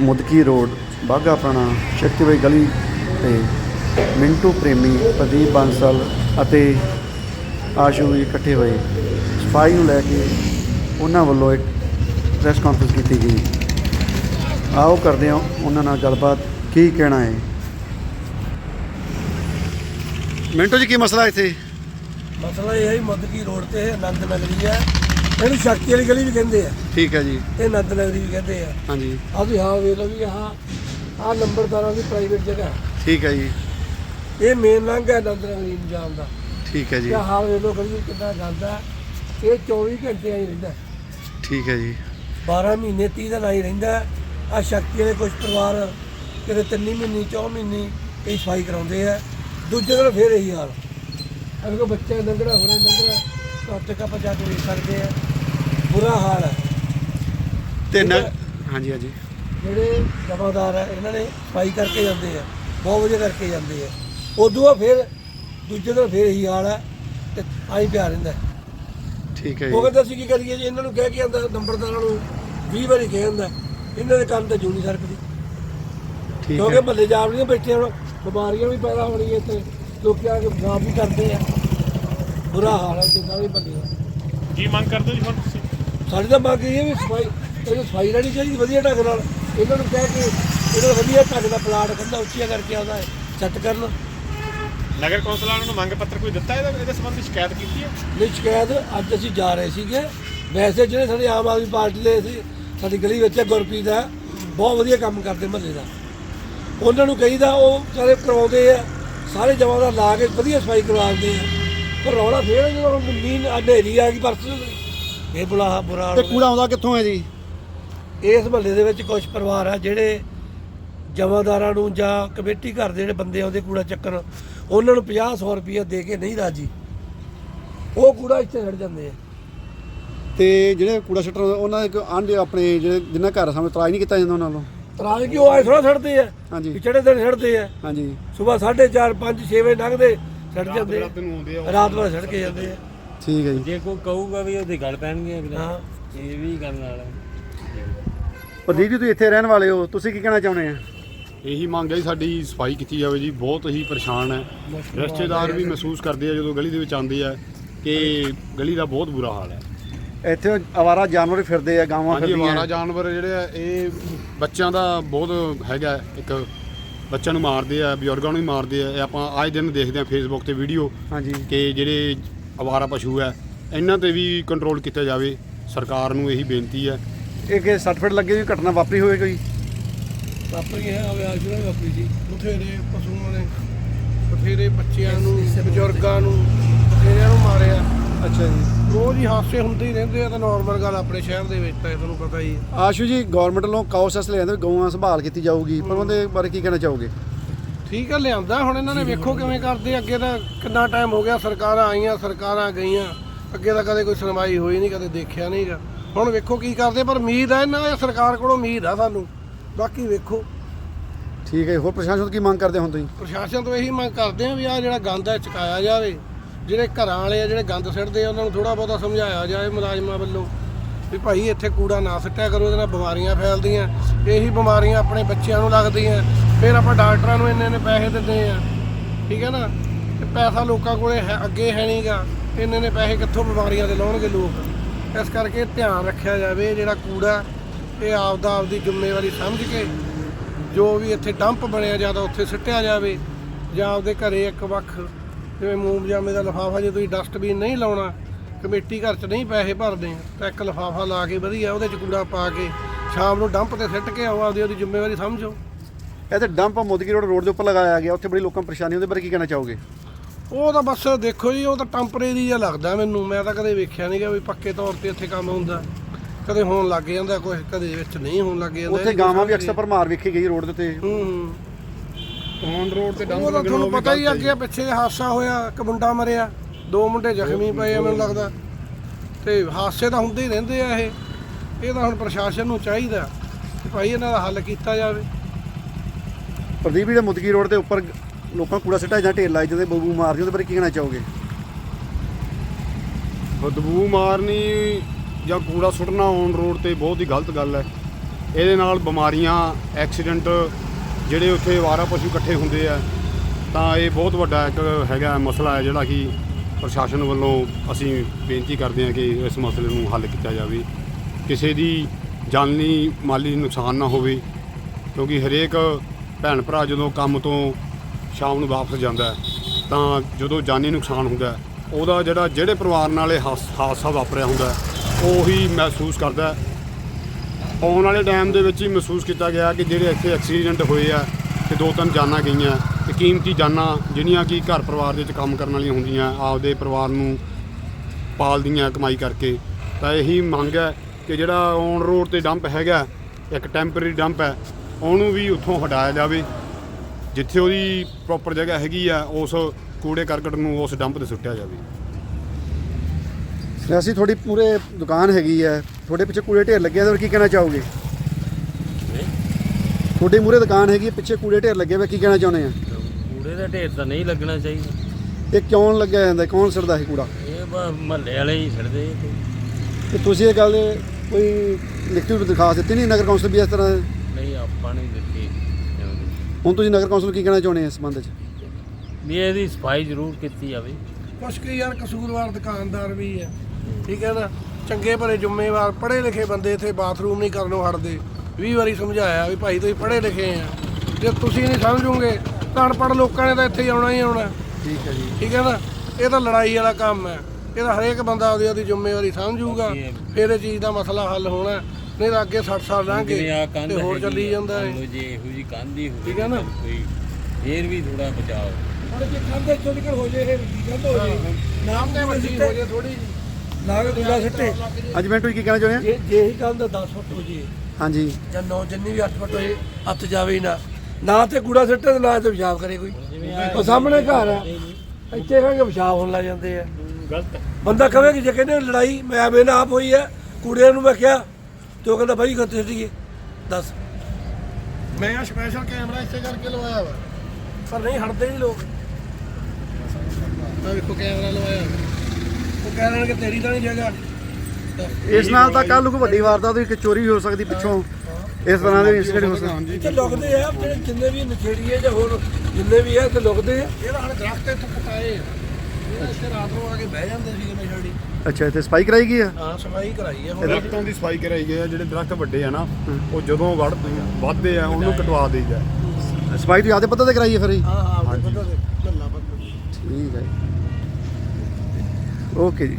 Mudki road, Bagha ਪੁਰਾਣਾ, ਸ਼ਕਤੀਬਾਈ ਗਲੀ ਤੇ ਮਿੰਟੂ ਪ੍ਰੇਮੀ, ਪ੍ਰਦੀਪ ਬਾਂਸਲ ਅਤੇ ਆਸ਼ੂ ਵੀ ਇਕੱਠੇ ਹੋਏ। ਸਫ਼ਾਈ ਨੂੰ ਲੈ ਕੇ ਉਹਨਾਂ ਵੱਲੋਂ ਇੱਕ ਪ੍ਰੈਸ ਕਾਨਫਰੰਸ ਕੀਤੀ ਗਈ। ਆਓ ਕਰਦੇ ਹਾਂ ਉਹਨਾਂ ਨਾਲ ਗੱਲਬਾਤ। ਕੀ ਕਹਿਣਾ ਹੈ? ਮਿੰਟੂ ਜੀ, ਕੀ ਮਸਲਾ ਇੱਥੇ? ਮਸਲਾ ਇਹ ਹੈ ਮਦਕੀ ਰੋਡ ਤੇ ਆਨੰਦ ਨਗਰੀ ਹੈ। ਇਹਨੂੰ ਸ਼ਕਤੀ ਵਾਲੀ ਗਲੀ ਵੀ ਕਹਿੰਦੇ ਆ। ਠੀਕ ਹੈ ਜੀ। ਤੇ ਆਨੰਦ ਨਗਰੀ ਵੀ ਕਹਿੰਦੇ ਆ। ਹਾਂਜੀ। ਆ ਤੁਸੀਂ ਹਾਂ ਵੇਖ ਲਓ ਵੀ ਆਹ ਆਹ ਨੰਬਰਦਾਰਾਂ ਦੀ ਪ੍ਰਾਈਵੇਟ ਜਗ੍ਹਾ। ਹੈ। ਠੀਕ ਹੈ ਜੀ। ਇਹ ਮੇਨ ਲੰਘ ਹੈ ਆਨੰਦ ਨਗਰੀ ਨੂੰ ਜਾਣ ਦਾ। ਠੀਕ ਹੈ ਜੀ। ਤੇ ਆਹ ਵੇਖ ਲਓ ਗਲੀ ਕਿੰਨਾ ਜਾਂਦਾ ਹੈ। ਇਹ 24 ਘੰਟੇ ਆਈ ਰਹਿੰਦਾ। ਹੈ। ਠੀਕ ਹੈ ਜੀ। 12 ਮਹੀਨੇ 30 ਦਿਨ ਆਈ ਰਹਿੰਦਾ। ਆ ਸ਼ਕਤੀ ਵਾਲੇ ਕੁਝ ਪਰਿਵਾਰ ਕਿਤੇ ਤਿੰਨ ਮਹੀਨੇ 4 ਮਹੀਨੇ ਇਹ ਸਫ਼ਾਈ ਕਰਾਉਂਦੇ ਆ। ਦੂਜੇ ਦਿਨ ਫੇਰ ਇਹੀ ਹਾਲ। ਅਗਰ ਕੋ ਬੱਚਾ ਲੰਗੜਾ ਹੋ ਰਿਹਾ ਲੰਗੜਾ ਤਾਂ ਉੱਥੇ ਕਾ ਜਾ ਕੇ ਵੇਖ ਸਕਦੇ ਆ। ਬੁਰਾ ਹਾਲ ਹੈ। ਤੇ ਨ- ਹੈ। ਹਾਂਜੀ ਹਾਂਜੀ। ਜਿਹੜੇ ਜਮਾਦਾਰ ਆ ਇਹਨਾਂ ਨੇ ਸਫ਼ਾਈ ਕਰਕੇ ਜਾਂਦੇ ਆ ਬਹੁਤ ਵਧੀਆ ਕਰਕੇ ਜਾਂਦੇ ਆ। ਉਦੋਂ ਬਾਅਦ ਫਿਰ ਦੂਜੇ ਦਿਨ ਫੇਰ ਇਹੀ ਹਾਲ ਹੈ ਤੇ ਆਈ ਪਿਆ ਰਹਿੰਦਾ ਹੈ। ਠੀਕ ਹੈ ਉਹ ਜੀ ਕਹਿੰਦਾ ਅਸੀਂ ਕੀ ਕਰੀਏ ਜੀ ਇਹਨਾਂ ਨੂੰ ਕਹਿ ਕੇ ਆਂਦਾ ਨੰਬਰਦਾਰਾਂ ਨੂੰ 20 ਵਾਰੀ ਕਹਿ ਆਂਦਾ ਇਹਨਾਂ ਦੇ ਕੰਮ ਤਾਂ ਜੂਨੀ ਸਰਕਦੀ। ਠੀਕ ਕਿਉਂਕਿ ਹੈ ਮੱਲੇ ਜਾਵੜੀਆਂ ਬੈਠੇ ਹੁਣ ਬਿਮਾਰੀਆਂ ਵੀ ਪੈਦਾ ਹੋਣਗੀਆਂ ਤੇ ਲੋਕੀ ਆ ਕੇ ਖਰਾਬ ਵੀ ਕਰਦੇ ਆ। ਬੁਰਾ ਹਾਲ ਹੈ ਜਿੰਨਾ ਵੀ ਬੰਦੇ ਕੀ ਮੰਗ ਕਰਦੇ ਹੋ ਜੀ ਹੁਣ ਤੁਸੀਂ? ਸਾਡੀ ਤਾਂ ਮੰਗ ਇਹ ਵੀ ਸਫ਼ਾਈ ਇਹਨੂੰ ਸਫ਼ਾਈ ਰਹਿਣੀ ਚਾਹੀਦੀ ਵਧੀਆ ਢੰਗ ਨਾਲ। ਇਹਨਾਂ ਨੂੰ ਕਹਿ ਕੇ ਇਹਨਾਂ ਨੂੰ ਵਧੀਆ ਢੰਗ ਦਾ ਪਲਾਟ ਕੰਧਾ ਉੱਚੀਆਂ ਕਰਕੇ ਆਉਂਦਾ ਹੈ ਸੈੱਟ ਕਰਨ। ਨਗਰ ਕੌਂਸਲ ਵਾਲਿਆਂ ਨੂੰ ਮੰਗ ਪੱਤਰ ਕੋਈ ਦਿੱਤਾ ਇਹਦਾ ਇਹਦੇ ਸੰਬੰਧੀ ਸ਼ਿਕਾਇਤ ਕੀਤੀ ਹੈ? ਨਹੀਂ ਸ਼ਿਕਾਇਤ ਅੱਜ ਅਸੀਂ ਜਾ ਰਹੇ ਸੀਗੇ। ਵੈਸੇ ਜਿਹੜੇ ਸਾਡੇ ਆਮ ਆਦਮੀ ਪਾਰਟੀ ਦੇ ਸੀ ਸਾਡੀ ਗਲੀ ਵਿੱਚ ਹੈ ਗੁਰਪ੍ਰੀਤ ਹੈ ਬਹੁਤ ਵਧੀਆ ਕੰਮ ਕਰਦੇ ਮਹੱਲੇ ਦਾ। ਉਹਨਾਂ ਨੂੰ ਕਹੀਦਾ ਉਹ ਸਾਰੇ ਕਰਵਾਉਂਦੇ ਆ ਸਾਰੇ ਜਮਾਦਾਰ ਲਾ ਕੇ ਵਧੀਆ ਸਫ਼ਾਈ ਕਰਵਾਉਂਦੇ ਆ। ਪਰ ਰੌਲਾ ਫੇਰ ਜਦੋਂ ਮੀਂਹ ਹਨੇਰੀ ਆ ਗਈ ਪਰਸੋਂ। ਇਹ ਬੁਲਾ ਬੁਰਾ ਹਾਲ ਤੇ ਹੋ ਕੂੜਾ ਆਉਂਦਾ ਕਿੱਥੋਂ ਹੈ ਜੀ। ਇਸ ਮਹੱਲੇ ਦੇ ਵਿੱਚ ਕੁਝ ਪਰਿਵਾਰ ਆ ਜਿਹੜੇ ਜਮਾਦਾਰਾਂ ਨੂੰ ਜਾਂ ਕਮੇਟੀ ਘਰ ਦੇ ਜਿਹੜੇ ਬੰਦੇ ਆਉਂਦੇ ਕੂੜਾ ਚੱਕਣ ਉਹਨਾਂ ਨੂੰ 50 100 ਰੁਪਏ ਦੇ ਕੇ ਨਹੀਂ ਰਾਜੀ। ਉਹ ਕੂੜਾ ਇੱਥੇ ਛੱਡ ਜਾਂਦੇ ਆ। ਤੇ ਜਿਹੜੇ ਕੂੜਾ ਸ਼ਟਰ ਉਹਨਾਂ ਦੇ ਆਂਡੇ ਆਪਣੇ ਜਿਹੜੇ ਜਿੰਨਾ ਘਰ ਸਾਹਮਣੇ ਤਰਾਜ ਨਹੀਂ ਕੀਤਾ ਜਾਂਦਾ ਉਹਨਾਂ ਨੂੰ? ਤਰਾਜ ਕਿ ਉਹ ਆਏ ਥੋੜਾ ਛੱਡਦੇ ਆ। ਹਾਂਜੀ। ਪਿਛੜੇ ਦਿਨ ਛੱਡਦੇ ਆ। ਹਾਂਜੀ। ਸਵੇਰ 4:30 5 6 ਵਜੇ ਲੰਘਦੇ ਛੱਡ ਜਾਂਦੇ ਰਾਤ ਨੂੰ ਆਉਂਦੇ ਆ। ਰਾਤ ਨੂੰ ਛੱਡ ਕੇ ਜਾਂਦੇ ਆ। ਠੀਕ ਹੈ ਜੀ। ਜੇ ਕੋਈ ਕਹੂਗਾ ਵੀ ਉਹਦੀ ਗੱਲ ਪੈਣਗੇ ਅਗਲੇ। ਹਾਂ। ਇਹ ਵੀ ਗੱਲ ਨਾਲ ਪ੍ਰਦੀਪ ਜੀ ਤੁਸੀਂ ਇੱਥੇ ਰਹਿਣ ਵਾਲੇ ਹੋ। ਤੁਸੀਂ ਕੀ ਕਹਿਣਾ ਚਾਹੁੰਦੇ ਆ? ਇਹੀ ਮੰਗ ਹੈ ਜੀ ਸਾਡੀ ਸਫ਼ਾਈ ਕੀਤੀ ਜਾਵੇ ਜੀ। ਬਹੁਤ ਹੀ ਪਰੇਸ਼ਾਨ ਹੈ। ਰਿਸ਼ਤੇਦਾਰ ਵੀ ਮਹਿਸੂਸ ਕਰਦੇ ਆ ਜਦੋਂ ਗਲੀ ਦੇ ਵਿੱਚ ਆਉਂਦੇ ਆ ਕਿ ਗਲੀ ਦਾ ਬਹੁਤ ਬੁਰਾ ਹਾਲ ਹੈ। ਇੱਥੇ ਆਵਾਰਾ ਜਾਨਵਰ ਫਿਰਦੇ ਆ ਗਾਵਾਂ ਹਾਂਜੀ ਫਿਰਦੀਆਂ। ਅਵਾਰਾ ਜਾਨਵਰ ਜਿਹੜੇ ਆ ਇਹ ਬੱਚਿਆਂ ਦਾ ਬਹੁਤ ਹੈਗਾ ਇੱਕ ਬੱਚਿਆਂ ਨੂੰ ਮਾਰਦੇ ਆ ਬਜ਼ੁਰਗਾਂ ਨੂੰ ਵੀ ਮਾਰਦੇ ਆ। ਇਹ ਆਪਾਂ ਆਏ ਦਿਨ ਦੇਖਦੇ ਆ ਫੇਸਬੁੱਕ ਤੇ ਵੀਡੀਓ ਹਾਂਜੀ। ਕਿ ਜਿਹੜੇ ਅਵਾਰਾ ਪਸ਼ੂ ਹੈ। ਇਹਨਾਂ ਤੇ ਵੀ ਕੰਟਰੋਲ ਕੀਤਾ ਜਾਵੇ। ਸਰਕਾਰ ਨੂੰ ਇਹੀ ਬੇਨਤੀ ਹੈ। ਇਹ ਕਿ ਸਰਟੀਫਿਕੇਟ ਲੱਗੇ ਵੀ ਘਟਨਾ ਵਾਪਰੀ ਹੋਵੇ ਕੋਈ? ਵਾਪਰੀ ਹੈ ਆਵੇ ਆਜੂਰਾ ਵਾਪਰੀ ਜੀ। ਬਥੇਰੇ ਪਸ਼ੂਆਂ ਨੇ ਬਥੇਰੇ ਬੱਚਿਆਂ ਨੂੰ ਬਜ਼ੁਰਗਾਂ ਨੂੰ ਬਥੇਰਿਆਂ ਨੂੰ ਮਾਰਿਆ। ਅੱਛਾ ਜੀ। ਰੋਜ਼ ਹੀ ਹਾਦਸੇ ਹੁੰਦੇ ਹੀ ਰਹਿੰਦੇ ਆ ਤਾਂ ਨਾਰਮਲ ਗੱਲ ਆਪਣੇ ਸ਼ਹਿਰ ਦੇ ਵਿੱਚ ਤਾਂ ਇਹ ਤੁਹਾਨੂੰ ਪਤਾ ਹੀ ਹੈ। ਆਸ਼ੂ ਜੀ ਗਵਰਨਮੈਂਟ ਵੱਲੋਂ ਕਾਉਸਸ ਲੈ ਜਾਂਦੇ ਵੀ ਗਊਆਂ ਸੰਭਾਲ ਕੀਤੀ ਜਾਊਗੀ। ਪਰ ਉਹਦੇ ਬਾਰੇ ਕੀ ਕਹਿਣਾ ਚਾਹੋਗੇ? ਠੀਕ ਹੈ ਲਿਆਂਦਾ ਹੁਣ ਇਹਨਾਂ ਨੇ ਵੇਖੋ ਕਿਵੇਂ ਕਰਦੇ। ਅੱਗੇ ਤਾਂ ਕਿੰਨਾ ਟਾਈਮ ਹੋ ਗਿਆ ਸਰਕਾਰਾਂ ਆਈਆਂ ਸਰਕਾਰਾਂ ਗਈਆਂ। ਅੱਗੇ ਤਾਂ ਕਦੇ ਕੋਈ ਸੁਣਵਾਈ ਹੋਈ ਨਹੀਂ ਕਦੇ ਦੇਖਿਆ ਨਹੀਂਗਾ ਹੁਣ ਵੇਖੋ ਕੀ ਕਰਦੇ ਪਰ ਉਮੀਦ ਹੈ ਇਹਨਾਂ ਦੀ ਸਰਕਾਰ ਕੋਲੋਂ ਉਮੀਦ ਆ ਸਾਨੂੰ। ਬਾਕੀ ਵੇਖੋ। ਠੀਕ ਹੈ ਹੋਰ ਪ੍ਰਸ਼ਾਸਨ ਤੋਂ ਕੀ ਮੰਗ ਕਰਦੇ ਹੁਣ ਤੁਸੀਂ? ਪ੍ਰਸ਼ਾਸਨ ਤੋਂ ਇਹੀ ਮੰਗ ਕਰਦੇ ਆ ਵੀ ਆ ਜਿਹੜਾ ਗੰਦ ਹੈ ਚੁਕਾਇਆ ਜਾਵੇ। ਜਿਹੜੇ ਘਰਾਂ ਵਾਲੇ ਆ ਜਿਹੜੇ ਗੰਦ ਸਿੱਟਦੇ ਆ ਉਹਨਾਂ ਨੂੰ ਥੋੜਾ ਬਹੁਤਾ ਸਮਝਾਇਆ ਜਾਏ ਮੁਲਾਜ਼ਮਾਂ ਵੱਲੋਂ। ਵੀ ਭਾਈ ਇੱਥੇ ਕੂੜਾ ਨਾ ਸਿੱਟਿਆ ਕਰੋ ਇਹਦੇ ਨਾਲ ਬਿਮਾਰੀਆਂ ਫੈਲਦੀਆਂ। ਇਹੀ ਬਿਮਾਰੀਆਂ ਆਪਣੇ ਬੱਚਿਆਂ ਨੂੰ ਲੱਗਦੀਆਂ। ਫਿਰ ਆਪਾਂ ਡਾਕਟਰਾਂ ਨੂੰ ਇੰਨੇ ਇੰਨੇ ਪੈਸੇ ਦਿੰਦੇ ਆ, ਠੀਕ ਹੈ ਨਾ? ਤੇ ਪੈਸਾ ਲੋਕਾਂ ਕੋਲੇ ਹੈ, ਅੱਗੇ ਹੈ ਨਹੀਂਗਾ ਇੰਨੇ ਇੰਨੇ ਪੈਸੇ ਕਿੱਥੋਂ ਬਿਮਾਰੀਆਂ ਦੇ ਲਾਉਣਗੇ ਲੋਕ? ਇਸ ਕਰਕੇ ਧਿਆਨ ਰੱਖਿਆ ਜਾਵੇ, ਜਿਹੜਾ ਕੂੜਾ ਇਹ ਆਪਦਾ ਆਪਦੀ ਜ਼ਿੰਮੇਵਾਰੀ ਸਮਝ ਕੇ ਜੋ ਵੀ ਇੱਥੇ ਡੰਪ ਬਣਿਆ ਜਾਂਦਾ ਉੱਥੇ ਸਿੱਟਿਆ ਜਾਵੇ, ਜਾਂ ਆਪਦੇ ਘਰੇ ਇੱਕ ਵੱਖ, ਜਿਵੇਂ ਮੂਮ ਜਾਮੇ ਦਾ ਲਿਫਾਫਾ ਜੇ ਤੁਸੀਂ ਡਸਟਬਿਨ ਨਹੀਂ ਲਾਉਣਾ, ਕਮੇਟੀ ਘਰ 'ਚ ਨਹੀਂ ਪੈਸੇ ਭਰਦੇ, ਤਾਂ ਇੱਕ ਲਿਫਾਫਾ ਲਾ ਕੇ ਵਧੀਆ ਉਹਦੇ 'ਚ ਕੂੜਾ ਪਾ ਕੇ ਸ਼ਾਮ ਨੂੰ ਡੰਪ ਤੇ ਸਿੱਟ ਕੇ ਆਓ, ਆਪਦੀ ਉਹਦੀ ਜ਼ਿੰਮੇਵਾਰੀ ਸਮਝੋ। ਇਹ ਤੇ ਡੰਪ ਮੁਦਕੀ ਰੋਡ ਰੋਡ ਦੇ ਉੱਪਰ ਲਗਾਇਆ ਗਿਆ ਉੱਥੇ ਬੜੀ ਲੋਕਾਂ ਨੂੰ ਪਰੇਸ਼ਾਨੀ ਉਹਦੇ ਬਾਰੇ ਕੀ ਕਹਿਣਾ ਚਾਹੋਗੇ? ਉਹ ਤਾਂ ਬਸ ਦੇਖੋ ਜੀ ਉਹ ਤਾਂ ਟੈਂਪਰੇਰੀ ਜਿਹਾ ਲੱਗਦਾ ਮੈਨੂੰ ਮੈਂ ਤਾਂ ਕਦੇ ਵੇਖਿਆ ਨਹੀਂਗਾ ਵੀ ਪੱਕੇ ਤੌਰ ਤੇ ਇੱਥੇ ਕੰਮ ਹੁੰਦਾ। ਕਦੇ ਹੋਣ ਲੱਗ ਜਾਂਦਾ ਕੁਝ ਕਦੇ ਵਿੱਚ ਨਹੀਂ ਹੋਣ ਲੱਗ ਜਾਂਦਾ ਉੱਥੇ ਗਾਵਾਂ ਵੀ ਅਕਸਰ ਭਰਮਾਰ ਵੇਖੀ ਗਈ ਰੋਡ ਦੇ ਉੱਤੇ। ਹੂੰ ਹੂੰ। ਔਨ ਰੋਡ ਤੇ ਡੰਪ ਉਹ ਤਾਂ ਲੱਗਣਾ ਤੁਹਾਨੂੰ ਪਤਾ ਹੀ ਅੱਗੇ ਪਿੱਛੇ ਹਾਦਸਾ ਹੋਇਆ ਇੱਕ ਮੁੰਡਾ ਮਰਿਆ ਦੋ ਮੁੰਡੇ ਜ਼ਖਮੀ ਪਏ ਆ ਮੈਨੂੰ ਲੱਗਦਾ। ਤੇ ਹਾਦਸੇ ਤਾਂ ਹੁੰਦੇ ਹੀ ਰਹਿੰਦੇ ਆ ਇਹ। ਇਹ ਤਾਂ ਹੁਣ ਪ੍ਰਸ਼ਾਸਨ ਨੂੰ ਚਾਹੀਦਾ ਕਿ ਭਾਈ ਇਹਨਾਂ ਦਾ ਹੱਲ ਕੀਤਾ ਜਾਵੇ। ਪ੍ਰਦੀਪ ਜੀ ਦੇ ਮੁਦਕੀ ਰੋਡ ਦੇ ਉੱਪਰ ਲੋਕਾਂ ਕੂੜਾ ਸਿੱਟਿਆ ਜਾਂ ਢੇਰ ਲਾਈ ਜਾਂਦੇ ਬਬੂ ਮਾਰਦੀ ਉਹਦੇ ਬਾਰੇ ਕੀ ਕਹਿਣਾ ਚਾਹੋਗੇ? ਬਦਬੂ ਮਾਰਨੀ ਜਾਂ ਕੂੜਾ ਸੁੱਟਣਾ ਔਨ ਰੋਡ ਤੇ ਬਹੁਤ ਹੀ ਗਲਤ ਗੱਲ ਹੈ। ਇਹਦੇ ਨਾਲ ਬਿਮਾਰੀਆਂ ਐਕਸੀਡੈਂਟ ਜਿਹੜੇ ਉੱਥੇ ਵਾਰਾ ਪਸ਼ੂ ਇਕੱਠੇ ਹੁੰਦੇ ਆ, ਤਾਂ ਇਹ ਬਹੁਤ ਵੱਡਾ ਇੱਕ ਹੈਗਾ ਮਸਲਾ ਹੈ ਜਿਹੜਾ ਕਿ ਪ੍ਰਸ਼ਾਸਨ ਵੱਲੋਂ ਅਸੀਂ ਬੇਨਤੀ ਕਰਦੇ ਹਾਂ ਕਿ ਇਸ ਮਸਲੇ ਨੂੰ ਹੱਲ ਕੀਤਾ ਜਾਵੇ। ਕਿਸੇ ਦੀ ਜਾਨੀ ਮਾਲੀ ਨੁਕਸਾਨ ਨਾ ਹੋਵੇ, ਕਿਉਂਕਿ ਹਰੇਕ ਭੈਣ ਭਰਾ ਜਦੋਂ ਕੰਮ ਤੋਂ ਸ਼ਾਮ ਨੂੰ ਵਾਪਸ ਜਾਂਦਾ ਤਾਂ ਜਦੋਂ ਜਾਨੀ ਨੁਕਸਾਨ ਹੁੰਦਾ ਉਹਦਾ ਜਿਹੜਾ ਜਿਹੜੇ ਪਰਿਵਾਰ ਨਾਲ ਇਹ ਹਾਸ- ਹਾਦਸਾ ਵਾਪਰਿਆ ਹੁੰਦਾ ਹੈ, ਉਹੀ ਮਹਿਸੂਸ ਕਰਦਾ ਆਉਣ ਵਾਲੇ ਟਾਈਮ ਦੇ ਵਿੱਚ ਹੀ ਮਹਿਸੂਸ ਕੀਤਾ ਗਿਆ ਕਿ ਜਿਹੜੇ ਇੱਥੇ ਐਕਸੀਡੈਂਟ ਹੋਏ ਆ ਤੇ ਦੋ ਤਿੰਨ ਜਾਨਾਂ ਗਈਆਂ ਤੇ ਕੀਮਤੀ ਜਾਨਾਂ ਜਿਹੜੀਆਂ ਕਿ ਘਰ ਪਰਿਵਾਰ ਦੇ ਵਿੱਚ ਕੰਮ ਕਰਨ ਵਾਲੀਆਂ ਹੁੰਦੀਆਂ ਆਪਦੇ ਪਰਿਵਾਰ ਨੂੰ ਪਾਲਦੀਆਂ ਕਮਾਈ ਕਰਕੇ। ਤਾਂ ਇਹੀ ਮੰਗ ਹੈ ਕਿ ਜਿਹੜਾ ਔਨ ਰੋਡ ਤੇ ਡੰਪ ਹੈਗਾ ਇੱਕ ਟੈਂਪਰੇਰੀ ਡੰਪ ਹੈ ਉਹਨੂੰ ਵੀ ਉੱਥੋਂ ਹਟਾਇਆ ਜਾਵੇ। ਜਿੱਥੇ ਉਹਦੀ ਪ੍ਰੋਪਰ ਜਗ੍ਹਾ ਹੈਗੀ ਆ ਉਸ ਕੂੜੇ ਕਰਕਟ ਨੂੰ ਉਸ ਡੰਪ ਤੇ ਸੁੱਟਿਆ ਜਾਵੇ। ਅਸੀਂ ਤੁਹਾਡੀ ਪੂਰੇ ਦੁਕਾਨ ਹੈਗੀ ਹੈ ਤੁਹਾਡੇ ਪਿੱਛੇ ਕੂੜੇ ਢੇਰ ਲੱਗੇ ਆ ਤੇ ਕੀ ਕਹਿਣਾ ਚਾਹੋਗੇ? ਤੁਹਾਡੀ ਮੂਰੇ ਦੁਕਾਨ ਹੈਗੀ ਪਿੱਛੇ ਕੂੜੇ ਢੇਰ ਲੱਗੇ ਹੋਏ ਕੀ ਕਹਿਣਾ ਚਾਹੁੰਦੇ ਆ? ਕੂੜੇ ਦਾ ਢੇਰ ਤਾਂ ਨਹੀਂ ਲੱਗਣਾ ਚਾਹੀਦਾ। ਇਹ ਕਿਉਂ ਲੱਗਿਆ ਜਾਂਦਾ ਕੌਣ ਸਿਰਦਾ ਹੈ ਕੂੜਾ? ਇਹ ਬਸ ਮਹੱਲੇ ਵਾਲੇ ਹੀ ਛੱਡਦੇ ਆ ਤੇ ਤੁਸੀਂ ਇਹ ਗੱਲ ਕੋਈ ਲਿਖਤੀ ਰੂਪ ਦਿਖਾ ਦਿੱਤੀ ਨਹੀਂ ਨਗਰ ਕੌਂਸਲ ਵੀ ਇਸ ਤਰ੍ਹਾਂ? ਨਹੀਂ ਆਪਾਂ ਨਹੀਂ ਦਿੱਤੀ। ਐਵੇਂ ਦੀ। ਹੁਣ ਤੁਸੀਂ ਨਗਰ ਕੌਂਸਲ ਨੂੰ ਕੀ ਕਹਿਣਾ ਚਾਹੁੰਦੇ ਆ ਇਸ ਸੰਬੰਧ 'ਚ ਵੀ ਇਹਦੀ ਸਫ਼ਾਈ ਜ਼ਰੂਰ ਕੀਤੀ ਜਾਵੇ। ਕੁਛ ਕੁ ਯਾਰ ਕਸੂਰਵਾਰ ਦੁਕਾਨਦਾਰ ਵੀ ਹੈ। ਠੀਕ ਹੈ ਨਾ? ਚੰਗੇ ਭਲੇ ਜ਼ਿੰਮੇਵਾਰ ਪੜ੍ਹੇ ਲਿਖੇ ਬੰਦੇ ਇੱਥੇ ਬਾਥਰੂਮ ਨਹੀਂ ਕਰਨੋਂ ਹਟਦੇ। 20 ਵਾਰੀ ਸਮਝਾਇਆ ਵੀ ਭਾਈ ਤੁਸੀਂ ਪੜ੍ਹੇ ਲਿਖੇ ਆ। ਜੇ ਤੁਸੀਂ ਨਹੀਂ ਸਮਝੋਗੇ ਤਾਂ ਅਨਪੜ੍ਹ ਲੋਕਾਂ ਨੇ ਤਾਂ ਇੱਥੇ ਹੀ ਆਉਣਾ ਹੀ ਆਉਣਾ। ਠੀਕ ਹੈ ਜੀ। ਠੀਕ ਹੈ ਨਾ? ਇਹ ਤਾਂ ਲੜਾਈ ਵਾਲਾ ਕੰਮ ਹੈ। ਇਹਦਾ ਹਰੇਕ ਬੰਦਾ ਉਹਦੀ ਉਹਦੀ ਜ਼ਿੰਮੇਵਾਰੀ ਸਮਝੂਗਾ। ਫਿਰ ਇਹ ਚੀਜ਼ ਦਾ ਮਸਲਾ ਹੱਲ ਹੋਣਾ। ਨਹੀਂ ਤਾਂ ਅੱਗੇ 60 ਸਾਲ ਲੰਘ ਜਿਵੇਂ ਆ ਗਏ ਕੰਧ ਤੇ ਹੋਰ ਹੈਗੀ ਚੱਲੀ ਆ, ਜਾਂਦਾ ਹੈ ਮੰਨ ਲਓ ਜੇ ਇਹੋ ਜੀ ਕੰਧ ਹੀ ਹੋਵੇ ਠੀਕ ਆ ਨਾ? ਕੋਈ ਫੇਰ ਵੀ ਥੋੜਾ ਬਚਾਓ ਹੁਣ ਜੇ ਕੰਧ ਇੱਥੋਂ ਨਿਕਲ ਹੋ ਜੇ ਇਹ ਕੰਧ ਹੋ ਜੇ ਨਾਮ ਤੇ ਵੱਡੀ ਹੋ ਜੇ ਥੋੜੀ ਨਾ ਕਿ ਦੂਜਾ ਸਿੱਟੇ? ਅੱਜ ਮਿੰਟੂ ਜੀ ਕੀ ਕਹਿਣਾ ਚਾਹੁੰਦੇ ਆ ਜੇ ਜੇ ਹੀ ਕੰਧ 10 ਫੁੱਟ ਹੋ ਜੇ ਹਾਂਜੀ। ਜਾਂ ਨੌ ਜਿੰਨੀ ਵੀ 8 ਫੁੱਟ ਹੋਏ ਹੱਥ ਜਾਵੇ ਹੀ ਨਾ। ਨਾ ਤੇ ਕੂੜਾ ਸਿੱਟੇ ਤੇ ਨਾ ਤੇ ਪਿਸ਼ਾਬ ਕਰੇ ਕੋਈ। ਉਹ ਸਾਹਮਣੇ ਘਰ ਆ। ਇੱਥੇ ਕਹਿੰਗੇ ਪਿਸ਼ਾਬ ਹੋਣ ਲੱਗ ਜਾਂਦੇ ਆ। ਗਲਤ। ਬੰਦਾ ਕਹੇ ਕਿ ਜੇ ਕਹਿੰਦੇ ਲੜਾਈ ਮੈਂ ਨਾਲ ਆਪ ਹੋਈ ਹੈ ਕੂੜੇ ਨੂੰ ਮੈਂ ਕਿਹਾ ਤੇ ਉਹ ਕਹਿੰਦਾ ਬਾਈ ਕਿੱਥੇ ਸੀਗੇ? ਦੱਸ। ਮੈਂ ਆ ਸਪੈਸ਼ਲ ਕੈਮਰਾ ਇਸੇ ਕਰਕੇ ਲਵਾਇਆ ਵਾ। ਪਰ ਨਹੀਂ ਹਟਦੇ ਨਹੀਂ ਲੋਕ। ਆ ਵੇਖੋ ਕੈਮਰਾ ਲਵਾਇਆ ਉਹ ਕਹਿ ਰਹੇ ਕਿ ਤੇਰੀ ਤਾਂ ਨਹੀਂ ਜਗ੍ਹਾ। ਇਸ ਨਾਲ ਤਾਂ ਕੱਲ ਨੂੰ ਕੋਈ ਵੱਡੀ ਵਾਰਦਾਤ ਹੋਈ ਕਿ ਚੋਰੀ ਹੋ ਸਕਦੀ ਪਿੱਛੋਂ। ਇਸ ਤਰ੍ਹਾਂ ਦੇ ਇਨਸੀਡੈਂਟ ਹੋ ਸਕਦੇ। ਇੱਥੇ ਲੁਕਦੇ ਆ ਜਿਹੜੇ ਜਿੰਨੇ ਵੀ ਨਸ਼ੇੜੀਏ ਜਾਂ ਹੋਰ ਜਿੰਨੇ ਵੀ ਆ ਇੱਥੇ ਲੁਕਦੇ ਆ। ਇਹਦਾ ਹਣ ਦਰਖਤ ਇੱਥੇ ਪਟਾਏ ਆ। ਇਹ ਇੱਥੇ ਰਾਤ ਨੂੰ ਆ ਕੇ ਬਹਿ ਜਾਂਦੇ ਸੀ ਨਸ਼ਾੜੀ। ਅੱਛਾ ਇੱਥੇ ਸਫ਼ਾਈ ਕਰਾਈ ਗਈ ਆ? ਹਾਂ ਸਫ਼ਾਈ ਕਰਾਈ ਆ ਹੁਣ। ਦਰਖਤਾਂ ਦੀ ਸਫ਼ਾਈ ਕਰਾਈ ਗਈ ਹੈ ਜਿਹੜੇ ਦਰਖਤ ਵੱਡੇ ਆ ਨਾ ਉਹ ਜਦੋਂ ਵੜ ਵੱਧਦੇ ਆ ਉਹਨੂੰ ਕਟਵਾ ਦੇਈਦਾ ਸਫ਼ਾਈ ਤੁਸੀਂ ਆਪਦੇ ਪੱਧਰ ਤੇ ਕਰਾਈ ਹੈ ਫਿਰ ਜੀ ਹਾਂ ਹਾਂ ਪਤਾ ਤੇ ਠੀਕ ਹੈ ਓਕੇ ਜੀ।